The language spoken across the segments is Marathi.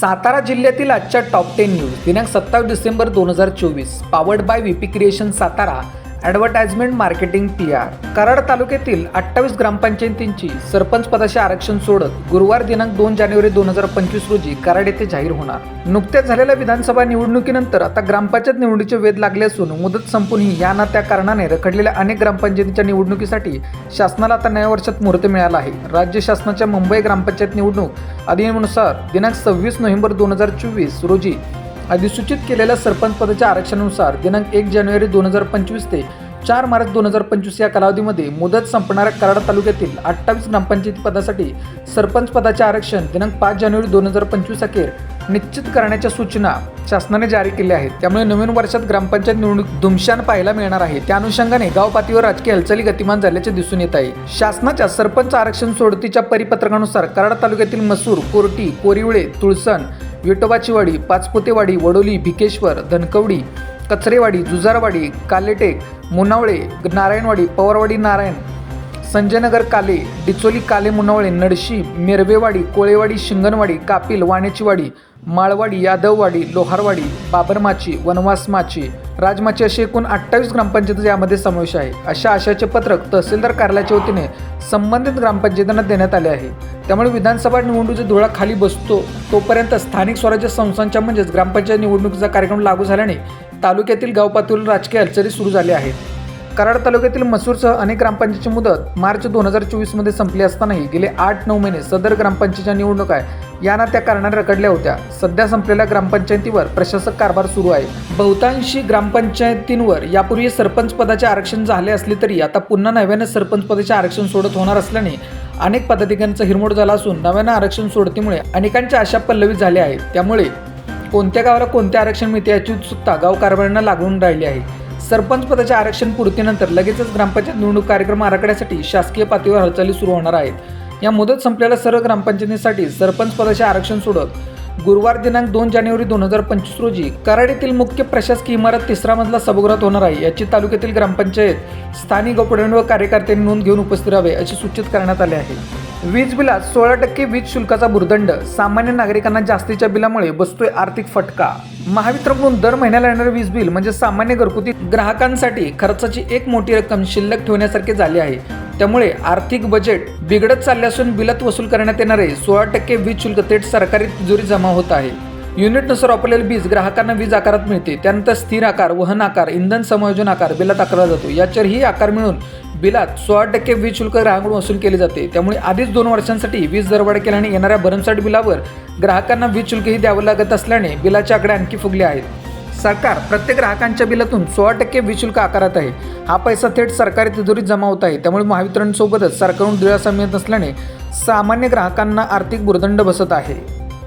सातारा जिल्ह्यातील आजच्या टॉप टेन न्यूज दिनांक सत्तावीस डिसेंबर दोन हजार चोवीस. Powered by VP creation Satara. Advertisement marketing P R Karad तालुक्यातील अठ्ठावीस ग्रामपंचायतींची सरपंच पदाचे आरक्षण सोडत गुरुवार दिनांक दोन जानेवारी दोन हजार पंचवीस रोजी कराड येथे जाहीर होणार. नुकत्याच झालेल्या विधानसभा निवडणुकीनंतर आता ग्रामपंचायत निवडणुकीचे वेध लागले असून मुदत संपूनही या ना त्या कारणाने रखडलेल्या अनेक ग्रामपंचायतींच्या निवडणुकीसाठी शासनाला आता नव्या वर्षात मुहूर्त मिळाला आहे. राज्य शासनाच्या मुंबई ग्रामपंचायत निवडणूक अधिनियमानुसार दिनांक सव्वीस नोव्हेंबर दोन हजार चोवीस रोजी अधिसूचित केलेल्या सरपंच पदाच्या आरक्षणानुसार दिनांक एक जानेवारी दोन हजार पंचवीस ते चार मार्च दोन हजार पंचवीस या कालावधीमध्ये मुदत संपणाऱ्या कराड तालुक्यातील अठ्ठावीस ग्रामपंचायती पदासाठी सरपंच पदाचे आरक्षण दिनांक पाच जानेवारी दोन हजार पंचवीस अखेर निश्चित करण्याच्या सूचना शासनाने जारी केल्या आहेत. त्यामुळे नवीन वर्षात ग्रामपंचायत निवडणूक धुमशान पाहायला मिळणार आहे. त्या अनुषंगाने गाव पातळीवर राजकीय हालचाली गतिमान झाल्याचे दिसून येत आहे. शासनाच्या सरपंच आरक्षण सोडतीच्या परिपत्रकानुसार कराड तालुक्यातील मसूर कोरटी कोरिवळे तुळसण विटोबाचीवाडी पाचपोतेवाडी वडोली भिकेश्वर धनकवडी कचरेवाडी जुजारवाडी कालेटेक मुनावळे नारायणवाडी पवारवाडी नारायण संजयनगर काले डिचोली काले मुनावळे नडशी मिरवेवाडी कोळेवाडी शिंगणवाडी कापिल वाण्याचीवाडी माळवाडी यादववाडी लोहारवाडी बाबरमाची वनवासमाची राजमाची असे एकूण अठ्ठावीस ग्रामपंचायती यामध्ये समावेश आहे. अशा आशयाचे पत्रक तहसीलदार कार्यालयाच्या वतीने संबंधित ग्रामपंचायतींना देण्यात आले आहे. त्यामुळे विधानसभा निवडणुकीचा धुळा खाली बसतो. तोपर्यंत स्थानिक स्वराज्य संस्थांच्या म्हणजेच ग्रामपंचायत निवडणुकीचा कार्यक्रम लागू झाल्याने तालुक्यातील गाव पातळीवर राजकीय अडचणी सुरू झाल्या आहेत. कराड तालुक्यातील मसूरसह अनेक ग्रामपंचायतची मुदत मार्च दोन हजार चोवीसमध्ये संपली असतानाही गेले आठ नऊ महिने सदर ग्रामपंचायतीच्या निवडणुका यांना त्या कारणाने रखडल्या होत्या. सध्या संपलेल्या ग्रामपंचायतीवर प्रशासक कारभार सुरू आहे. बहुतांशी ग्रामपंचायतींवर यापूर्वी सरपंच पदाचे आरक्षण झाले असले तरी आता पुन्हा नव्याने सरपंच पदाचे आरक्षण सोडत होणार असल्याने अनेक पदाधिकाऱ्यांचा हिरमोड झाला असून नव्यानं आरक्षण सोडतीमुळे अनेकांच्या आशा पल्लवी झाल्या आहेत. त्यामुळे कोणत्या गावाला कोणते आरक्षण मिळते याची उत्सुकता गाव कारभाऱ्यांना लागून राहिली आहे. सरपंच पदाच्या आरक्षण पूर्तीनंतर लगेचच ग्रामपंचायत निवडणूक कार्यक्रम आराखड्यासाठी शासकीय पातळीवर हालचाली सुरू होणार आहेत. या मुदत संपलेल्या सर्व ग्रामपंचायतीसाठी सरपंच पदाचे आरक्षण सोडत गुरुवार दिनांक दोन जानेवारी दोन हजार पंचवीस रोजी कराड येथील मुख्य प्रशासकीय इमारत तिसरा मजला सभागृहात होणार आहे. याची तालुक्यातील ग्रामपंचायत स्थानिक गोपडण व कार्यकर्त्यांनी नोंद घेऊन उपस्थित राहावे असे सूचित करण्यात आले आहे. वीज बिलात सोळा टक्के वीज शुल्काचा भुर्दंड सामान्य नागरिकांना जास्तीच्या बिलामुळे बसतोय आर्थिक फटका. महावितरणकडून दर महिन्याला येणारे वीज बिल म्हणजे सामान्य घरगुती ग्राहकांसाठी खर्चाची एक मोठी रक्कम शिल्लक ठेवण्यासारखे झाले आहे. त्यामुळे आर्थिक बजेट बिघडत चालले असून बिलात वसूल करण्यात येणारे सोळा टक्के वीज शुल्क थेट सरकारी तिजोरी जमा होत आहे. युनिटनुसार वापरलेले वीज ग्राहकांना वीज आकारात मिळते. त्यानंतर स्थिर आकार वहन आकार इंधन समायोजन आकार बिलात आकारला जातो. याच्यावरही आकार मिळून बिलात सोळा टक्के वीज शुल्क ग्राहकांकडून वसूल केले जाते. त्यामुळे आधीच दोन वर्षांसाठी वीज दरवाढ केल्याने येणाऱ्या भरमसाठ बिलावर ग्राहकांना वीज शुल्कही द्यावं लागत असल्याने बिलाचे आकडे आणखी फुगले आहेत. सरकार प्रत्येक ग्राहकांच्या बिलातून सोळा टक्के विशुल्क आकारत आहे. हा पैसा थेट सरकारी तिजोरीत जमा होत आहे. त्यामुळे महावितरणसोबतच सरकारहून दिलासा मिळत नसल्याने सामान्य ग्राहकांना आर्थिक भुर्दंड बसत आहे.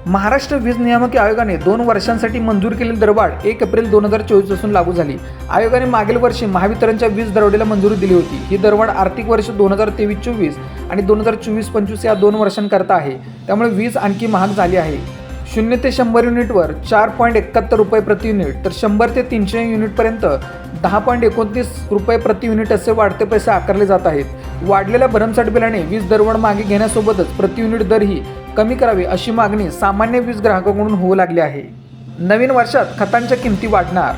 महाराष्ट्र वीज नियामक आयोगाने दोन वर्षांसाठी मंजूर केलेली दरवाढ एक एप्रिल दोन हजार चोवीसपासून लागू झाली. आयोगाने मागील वर्षी महावितरणच्या वीज दरवाढीला मंजुरी दिली होती. ही दरवाढ आर्थिक वर्ष दोन हजार तेवीस चोवीस आणि दोन हजार चोवीस पंचवीस या दोन वर्षांकरता आहे. त्यामुळे वीज आणखी महाग झाली आहे. शून्य ते शंभर युनिटवर चार पॉईंट एकाहत्तर रुपये प्रति युनिट. तर शंभर ते तीनशे युनिटपर्यंत दहा पॉईंट एकोणतीस रुपये प्रति युनिट असे वाढते पैसे आकारले जात आहेत. वाढलेल्या भरमसाठ बिलाने वीज दरवण मागे घेण्यासोबतच प्रति युनिट दरही कमी करावी अशी मागणी सामान्य वीज ग्राहकांकडून होऊ लागली आहे. नवीन वर्षात खतांच्या किमती वाढणार.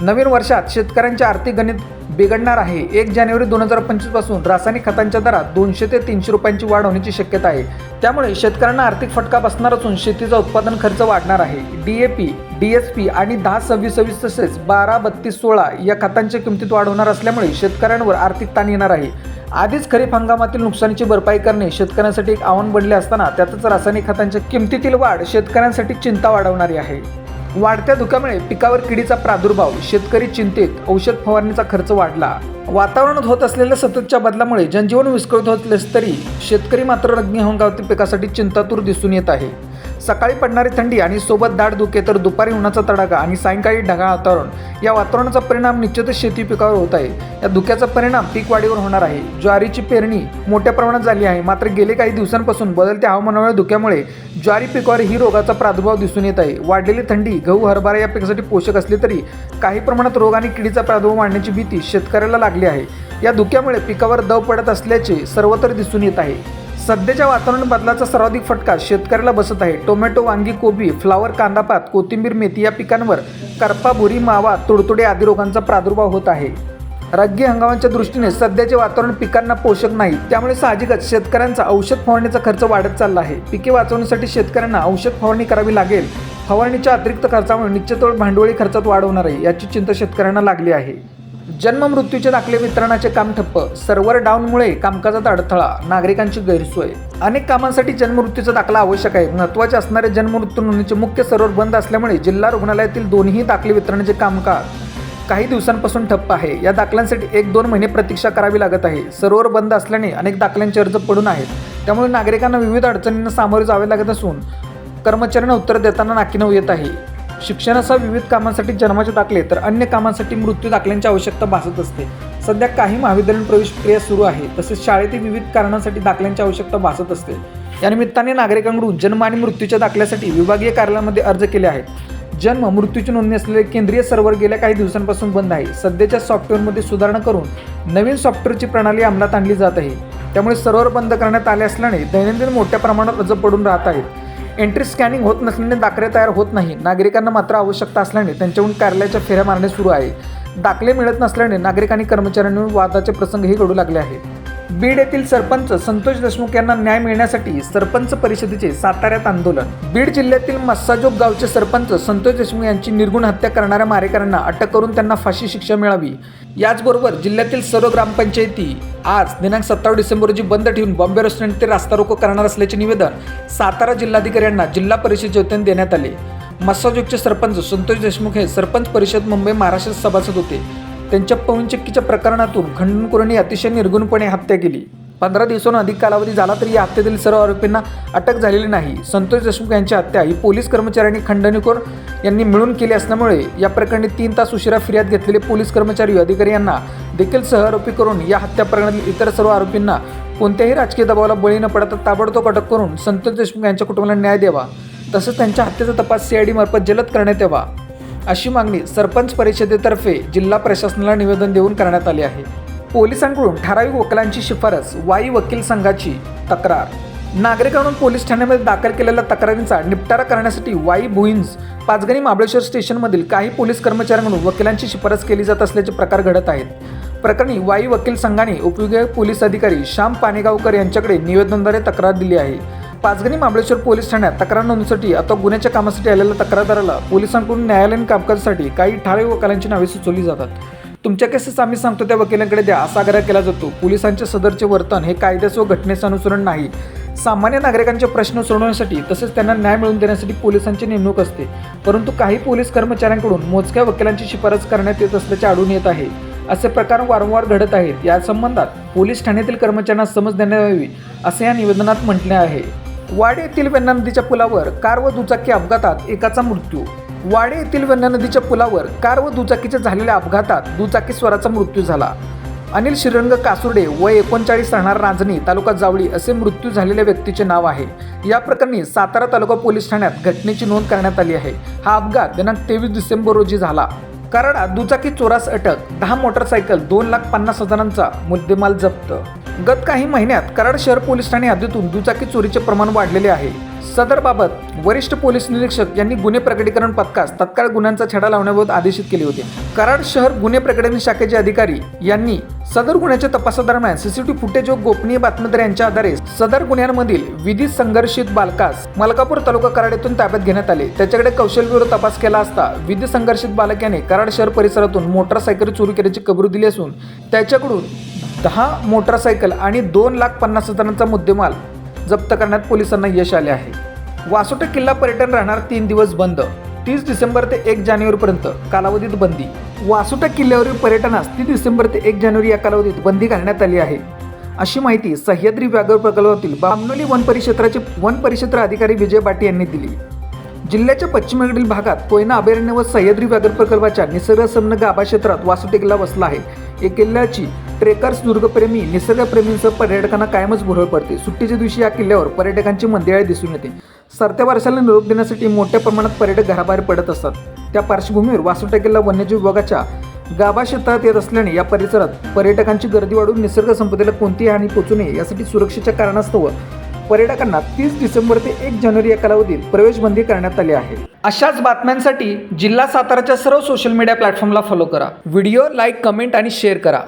नवीन वर्षात शेतकऱ्यांचे आर्थिक गणित बिघडणार आहे. एक जानेवारी दोन हजार पंचवीसपासून रासायनिक खतांच्या दरात दोनशे ते तीनशे रुपयांची वाढ होण्याची शक्यता आहे. त्यामुळे शेतकऱ्यांना आर्थिक फटका बसणार असून शेतीचा उत्पादन खर्च वाढणार आहे. D A P D S P आणि दहा सव्वीस सव्वीस तसेच बारा बत्तीस सोळा या खतांच्या किमतीत वाढ होणार असल्यामुळे शेतकऱ्यांवर आर्थिक ताण येणार आहे. आधीच खरीप हंगामातील नुकसानीची भरपाई करणे शेतकऱ्यांसाठी एक आव्हान बनले असताना त्यातच रासायनिक खतांच्या किमतीतील वाढ शेतकऱ्यांसाठी चिंता वाढवणारी आहे. वाढत्या धुक्यामुळे पिकावर किडीचा प्रादुर्भाव शेतकरी चिंतेत औषध फवारणीचा खर्च वाढला. वातावरणात होत असलेल्या सततच्या बदलामुळे जनजीवन विस्कळीत होत असले तरी शेतकरी मात्र अग्निहंगावती पिकासाठी चिंतातूर दिसून येत आहे. सकाळी पडणारी थंडी आणि सोबत दाट धुके तर दुपारी उन्हाचा तडाखा आणि सायंकाळी ढगाळ वातावरण या वातावरणाचा परिणाम निश्चितच शेती पिकावर होत आहे. या धुक्याचा परिणाम पीक वाढीवर होणार आहे. ज्वारीची पेरणी मोठ्या प्रमाणात झाली आहे. मात्र गेले काही दिवसांपासून बदलत्या हवामानामुळे धुक्यामुळे ज्वारी पिकावर ही रोगाचा प्रादुर्भाव दिसून येत आहे. वाढलेली थंडी गहू हरभरा या पिकासाठी पोषक असले तरी काही प्रमाणात रोग आणि किडीचा प्रादुर्भाव वाढण्याची भीती शेतकऱ्याला लागली आहे. या धुक्यामुळे पिकावर दव पडत असल्याचे सर्वत्र दिसून येत आहे. सध्याच्या वातावरण बदलाचा सर्वाधिक फटका शेतकऱ्याला बसत आहे. टोमॅटो वांगी कोबी फ्लावर कांदापात कोथिंबीर मेथी या पिकांवर करपा बुरी मावा तुडतुडे आदी रोगांचा प्रादुर्भाव होत आहे. रग्गी हंगामाच्या दृष्टीने सध्याचे वातावरण पिकांना पोषक नाही. त्यामुळे साहजिकच शेतकऱ्यांचा औषध फवारणीचा खर्च वाढत चालला आहे. पिके वाचवण्यासाठी शेतकऱ्यांना औषध फवारणी करावी लागेल. फवारणीच्या अतिरिक्त खर्चामुळे निश्चितोड भांडवली खर्चात वाढ होणार आहे याची चिंता शेतकऱ्यांना लागली आहे. जन्म मृत्यूचे दाखले वितरणाचे काम ठप्प. सर्व्हर डाऊनमुळे कामकाजात अडथळा नागरिकांची गैरसोय. अनेक कामांसाठी जन्ममृत्यूचा दाखला आवश्यक आहे. महत्त्वाचे असणारे जन्ममृत्यू नोंदणीचे मुख्य सर्व्हर बंद असल्यामुळे जिल्हा रुग्णालयातील दोन्ही दाखले वितरणाचे कामकाज काही दिवसांपासून ठप्प आहे. या दाखल्यांसाठी एक दोन महिने प्रतीक्षा करावी लागत आहे. सर्व्हर बंद असल्याने अनेक दाखल्यांचे अर्ज पडून आहेत. त्यामुळे नागरिकांना विविध अडचणींना सामोरे जावे लागत असून कर्मचाऱ्यांना उत्तर देताना नाकीनऊ येत आहे. शिक्षणासह विविध कामांसाठी जन्माचे दाखले तर अन्य कामांसाठी मृत्यू दाखल्यांची आवश्यकता भासत असते. सध्या काही महाविद्यालयीन प्रवेश प्रक्रिया सुरू आहे तसेच शाळेतील विविध कारणांसाठी दाखल्यांची आवश्यकता भासत असते. या निमित्ताने नागरिकांकडून जन्म आणि मृत्यूच्या दाखल्यासाठी विभागीय कार्यालयामध्ये अर्ज केले आहेत. जन्म मृत्यूची नोंदणी असलेले केंद्रीय सर्व्हर गेल्या काही दिवसांपासून बंद आहे. सध्याच्या सॉफ्टवेअरमध्ये सुधारणा करून नवीन सॉफ्टवेअरची प्रणाली अंमलात आणली जात आहे. त्यामुळे सर्व्हर बंद करण्यात आले असल्याने दैनंदिन मोठ्या प्रमाणात अर्ज पडून राहत आहेत एंट्री स्कॅनिंग होत नसल्याने दाखले तयार होत नाही. नागरिकांना मात्र आवश्यकता असल्याने त्यांच्याहून कार्यालयाच्या फेऱ्या मारणे सुरू आहे. दाखले मिळत नसल्याने नागरिक आणि कर्मचाऱ्यांनी वादाचे प्रसंगही घडू लागले आहेत. बीड येथील सरपंच संतोष देशमुख यांना न्याय मिळण्यासाठी सरपंच परिषदेचे साताऱ्यात आंदोलन. बीड जिल्ह्यातील मस्साजोग गावचे सरपंच संतोष देशमुख यांची निर्गुण हत्या करणाऱ्या मारेकऱ्यांना अटक करून त्यांना फाशी शिक्षा मिळावी. याचबरोबर जिल्ह्यातील सर्व ग्रामपंचायती आज दिनांक सत्तावीस डिसेंबर रोजी बंद ठेवून बॉम्बे रेस्टॉरंट ते रास्ता रोको करणार असल्याचे निवेदन सातारा जिल्हाधिकारी यांना जिल्हा परिषदेच्या वतीने देण्यात आले. मस्साजोगचे सरपंच संतोष देशमुख हे सरपंच परिषद मुंबई महाराष्ट्र सभासद होते. त्यांच्या पवनचक्कीच्या प्रकरणातून खंडनकुरांनी अतिशय निर्गुणपणे हत्या केली. पंधरा दिवसांहून अधिक कालावधी झाला तरी या हत्येतील सर्व आरोपींना अटक झालेली नाही. संतोष देशमुख यांची हत्या ही पोलीस कर्मचाऱ्यांनी खंडणीखोर यांनी मिळून केली असल्यामुळे या प्रकरणी तीन तास उशिरा फिर्याद घेतलेले पोलीस कर्मचारी अधिकारी यांना देखील सहआरोपी करून या हत्या प्रकरणातील इतर सर्व आरोपींना कोणत्याही राजकीय दबावाला बळी न पडता ताबडतोब अटक करून संतोष देशमुख यांच्या कुटुंबाला न्याय द्यावा. तसंच त्यांच्या हत्येचा तपास सीआयडी मार्फत जलद करण्यात यावा. अशी मागणी सरपंच परिषदेतर्फे जिल्हा प्रशासनाला निवेदन देऊन करण्यात आली आहे. पोलिसांकडून ठराविक वकिलांची शिफारस वाई वकील संघाची तक्रार. नागरिकांकडून पोलीस ठाण्यामध्ये दाखल केलेल्या तक्रारींचा निपटारा करण्यासाठी वाई भुईंज पाचगणी महाबळेश्वर स्टेशनमधील काही पोलीस कर्मचाऱ्यांकडून वकिलांची शिफारस केली जात असल्याचे प्रकार घडत आहेत. प्रकरणी वाई वकील संघाने उपयोगी पोलीस अधिकारी श्याम पानेगावकर यांच्याकडे निवेदनाद्वारे तक्रार दिली आहे. पाचगणी महाबळेश्वर पोलीस ठाण्यात तक्रार नोंदणीसाठी अथवा गुन्ह्याच्या कामासाठी आलेल्या तक्रारदाराला पोलिसांकडून न्यायालयीन कामकाजासाठी काही ठराविक वकिलांची नावे सुचवली जातात. तुमच्या केसेस आम्ही सांगतो त्या वकिलांकडे द्या असा आग्रह केला जातो. पोलिसांचे सदरचे वर्तन हे कायद्याचं व घटनेचं अनुसरण नाही. सामान्य नागरिकांचे प्रश्न सोडवण्यासाठी तसेच त्यांना न्याय मिळवून देण्यासाठी पोलिसांची नेमणूक असते. परंतु काही पोलीस कर्मचाऱ्यांकडून मोजक्या वकिलांची शिफारस करण्यात येत असल्याचे आढळून येत आहे. असे प्रकार वारंवार घडत आहेत. या संबंधात पोलीस ठाण्यातील कर्मचाऱ्यांना समज देण्यात यावी असे या निवेदनात म्हटले आहे. वाडे येथील वेण्णा नदीच्या पुलावर कार व दुचाकी अपघातात एकाचा मृत्यू. वाडे येथील वेण्णा नदीच्या पुलावर कार व दुचाकीच्या झालेल्या अपघातात दुचाकी स्वराचा मृत्यू झाला. अनिल श्रीरंग कासुर्डे व एकोणचाळीस राहणार रांजणी तालुका जावळी असे मृत्यू झालेल्या व्यक्तीचे नाव आहे. या प्रकरणी सातारा तालुका पोलीस ठाण्यात घटनेची नोंद करण्यात आली आहे. हा अपघात दिनांक तेवीस डिसेंबर रोजी झाला. कराडा दुचाकी चोरास अटक दहा मोटरसायकल दोन लाख पन्नास हजारांचा मुद्देमाल जप्त गत काही महिन्यात कराड शहर पोलीस ठाणे हद्दीतून दुचाकी चोरीचे प्रमाण वाढलेले आहे. सदरबाबत वरिष्ठ पोलीस निरीक्षक यांनी गुन्हे प्रकटीकरण पथकास तत्काळ गुन्ह्यांचा छडा लावण्याबाबत आदेशित केले होते. कराड शहर गुन्हे प्रकटन शाखेचे अधिकारी यांनी सदर गुन्ह्याच्या तपासादरम्यान सीसीटीव्ही फुटेज व गोपनीय बातमीदार यांच्या आधारे सदर गुन्ह्यांमधील विधी संघर्षित बालकास मलकापूर तालुका कराड येथून ताब्यात घेण्यात आले. त्याच्याकडे कौशल्यविरोध तपास केला असता विधी संघर्षित बालक याने कराड शहर परिसरातून मोटारसायकल चोरी केल्याची कबूल दिली असून त्याच्याकडून दहा मोटरसायकल आणि दोन लाख पन्नास हजारांचा मुद्देमाल जप्त करण्यात पोलिसांना यश आले आहे. वासोटे किल्ला पर्यटन राहणार तीन दिवस बंद. तीस डिसेंबर ते एक जानेवारीपर्यंत कालावधीत बंदी. वासोटा किल्ल्यावरील पर्यटनास तीस डिसेंबर ते एक जानेवारी या कालावधीत बंदी घालण्यात आली आहे. अशी माहिती सह्याद्री व्याघ्र प्रकल्पातील बामनोली वन परिक्षेत्राचे वन परिक्षेत्र अधिकारी विजय बाटी यांनी दिली. जिल्ह्याच्या पश्चिमेकडील भागात कोयना अभयारण्य व सह्याद्री व्याघ्र प्रकल्पाच्या निसर्गसंलग्न गाभा क्षेत्रात वासोटे किल्ला बसला आहे. या किल्ल्याची ट्रेकर्स दुर्गप्रेमी निसर्गप्रेमींसह पर्यटकांना कायमच भुरळ पडते. सुट्टीच्या दिवशी या किल्ल्यावर पर्यटकांची मंदिराळे दिसून येते. सरत्या वर्षाला निरोप देण्यासाठी मोठ्या प्रमाणात पर्यटक घराबाहेर पडत असतात. त्या पार्श्वभूमीवर वासोटा किल्ला वन्यजीव विभागाच्या गाभा क्षेत्रात येत असल्याने या परिसरात पर्यटकांची गर्दी वाढून निसर्ग संपदेला कोणतीही हानी पोचू नये यासाठी सुरक्षेच्या कारणास्तव पर्यटकांना तीस डिसेंबर ते एक जानेवारी या कालावधीत प्रवेश बंदी करण्यात आली आहे. अशाच बातम्यांसाठी जिल्हा साताराच्या सर्व सोशल मीडिया प्लॅटफॉर्मला फॉलो करा. व्हिडिओ लाईक कमेंट आणि शेअर करा.